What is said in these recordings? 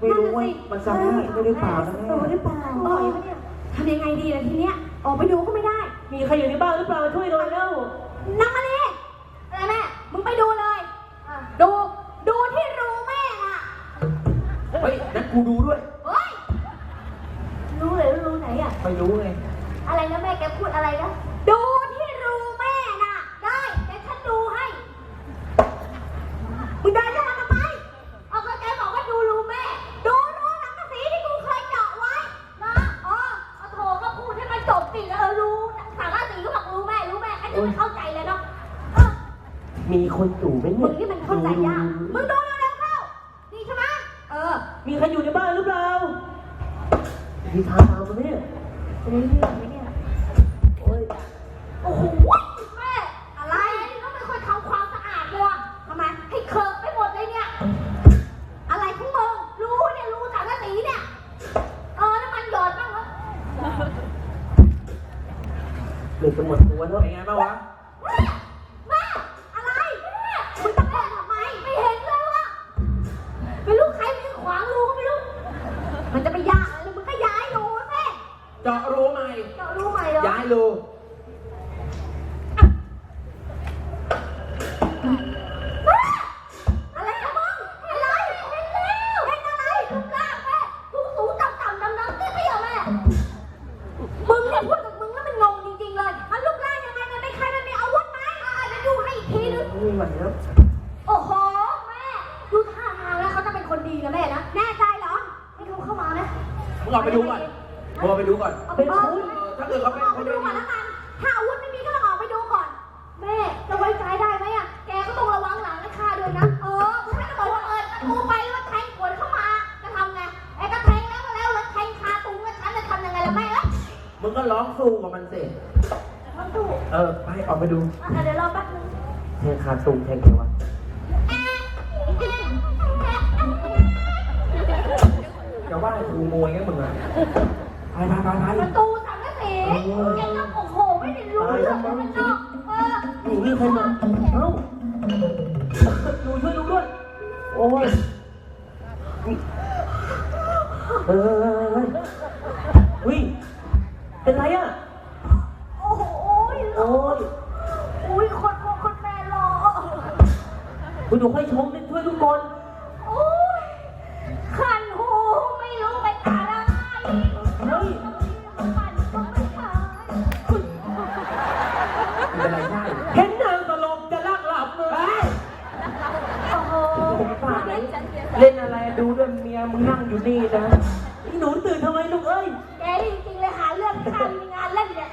ไม่รู้ว่ามันสามารถไม่ได้เปล่านะตัวหแม่รือเปล่าเออทำยังไงดีล่ะทีเนี้ย ออกไปดูก็ไม่ได้ มีใครอยู่ในบ้านหรือเปล่าช่วยหน่อยเร็วนั่งมาเลยอะไรแม่ มึงไปดูเลย ดู ดูที่รูแม่น่ะเฮ้ยนั่นกูดูด้วย เฮ้ย รู้เลยว่ารูไหนอะ ไม่รู้ไง อะไรนะแม่แกพูดอะไรนะ ดูที่รูแม่น่ะ ได้เดี๋ยวฉันดูให้ มึงเดินเข้ามาทำไม เอาก็แกบอกว่าดูรูแม่ ดูรูหนังกระสีที่กูเคยเจาะไว้นะอ๋อเอาโถก็พูดให้มันจบสิเออรู้สังกะสีก็บอกรู้แม่รู้แม่ไอ้ นี่มันเข้าใจเลยเนาะเออมีคนอยู่ไหมมึเนี่ยงนี่มันเข้าใจยาก มึงดูเร็วๆเข้า นี่ใช่ไหมเออ มีใครอยู่ในบ้านหรือเปล่า มีทางตามมาเนี่ยจะได้เรื่องไหมเนี่ย หลือจะหมดตัวแล้วเป็นไงบ้างวะแม่แม่อะไรแม่มึงตะโกนทำไมไม่เห็นเลยวะไม่รู้ใครมันขวางรูก็ไม่รู้ มันจะไปยากอะไรมึงก็ย้ายรูสิเจาะรูใหม่ เจาะรูใหม่เหรอย้ายรูอะไรกับมึงอะไรเห็นแล้วเห็นอะไรรูปร่างแม่สูงสูงต่ำต่ำดำดำเตี้ยเตี้ยแม่มึงเนี่ยพูดกั มึงออกไปดูก่อนมึงออกไปดูก่อนเอาไปดูเออถ้าเกิดเขาเป็นออกคไปนดูดีก่อนแล้วกัน ถ้าอาวุธไม่มีก็ต้องออกไปดูก่อน แม่จะไว้ใจได้ไหมอะ แกก็ต้องระวังหลังให้ข้าด้วยนะ เออมึงไม่ต้องบอกว่าเออประตูไปแล้วแทงขวนเข้ามา จะทำไง ไอ้ก็แทงแล้วก็แล้วแล้วแทงคาตุงแล้วฉันจะทำยังไงล่ะแม่เอ้ยมึงก็ร้องสู้กับมันสิมันดูเออ ไปออกไปดูอะเดี๋ยวรอแป๊บนึง แทงคาตุงแทงไงวะ จะว่ากูมวยงั้นมึงอะ ไปไปไปไปประตูสังกะสียังต้องโอ้โหไม่ได้รู้เรื่องมันนอกเออหนีมีใครมาเอ้าดูช่วยดูด้วย โอ้ยเอออุ้ยเป็นไรอะ โอ้โหโอ้ยอุ้ยคนคนคนแม่รอคุณดูค่อยชมดิช่วยทุกคน เล่นอะไรดูด้วยเมียมึงนั่งอยู่นี่นะไอ้หนูตื่นทำไมลูกเอ้ยแกจริงๆเลยหาเรื่องข้ามมีงานเล่นเนี่ย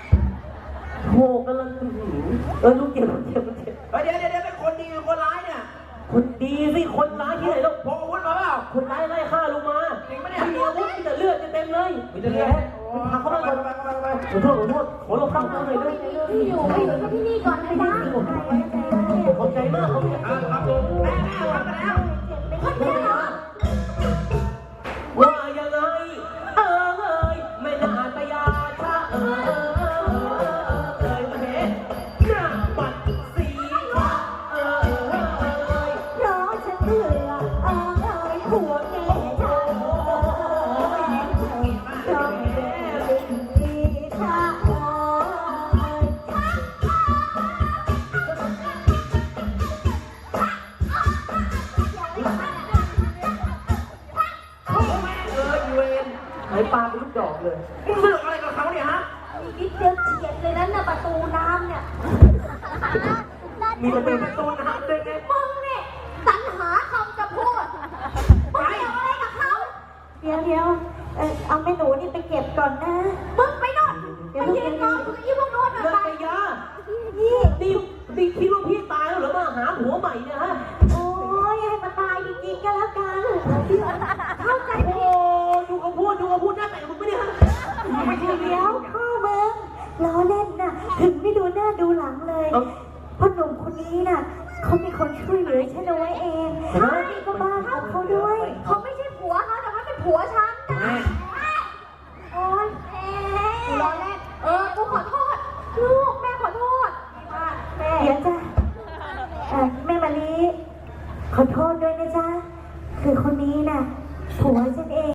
โหกำลังอื้อหือเออลูกเจ็บลูกเจ็บลูกเจ็บเฮ้ยเดี๋ยวเดี๋ยวเดี๋ยวเป็นคนดีหรือคนร้ายเนี่ยคนดีสิคนร้ายที่ไหนลูกพกอาวุธมาเปล่าคนร้ายไล่ฆ่าลุงมาจริงปะเนี่ยไม่มีอาวุธมีแต่เลือดเต็มเลยมีแต่เลือดพาเข้ามาก่อนไปไปไปไปขอโทษขอโทษขอเราเข้ามาหน่อยด้วยที่อยู่ที่อยู่ที่นี่ก่อนนะจ๊ะขอบใจมากขอบใจอะครับผมแม่แม่ครับมาแล้ว เป็นลูกดอกเลยมึงสนุกอะไรกับเขาเนี่ยฮะ มีนิดเดียวเฉียดเลยนั้นน่ะประตูน้ำเนี่ยมีประตูประตูน้ำด้วยไงมึงเนี่ยสรรหาคำจะพูดมึงเกี่ยวอะไรกับเขาเดี๋ยวเดี๋ยวเออเอาแม่หนูนี่ไปเก็บก่อนนะ มึงไปโน่นไปยืนรออยู่ที่พวกโน่นเลินะกไปไป ยานี่นี่นี่คิด น้าดูหลังเลยเอ้าพ่อหนุ่มคนนี้น่ะเขาเป็นคนช่วยเหลือฉันเอาไว้เองใช่ก็บ้านของเขาด้วยเขาไม่ใช่ผัวเขาแต่ว่าเป็นผัวฉันจ้ะโอ๊ยแม่รอแรกเออกูขอโทษ ลูกแม่ขอโทษแม่เดี๋ยวจ้ะเอ่อแม่มาลีขอโทษด้วยนะจ๊ะคือคนนี้น่ะผผัวฉั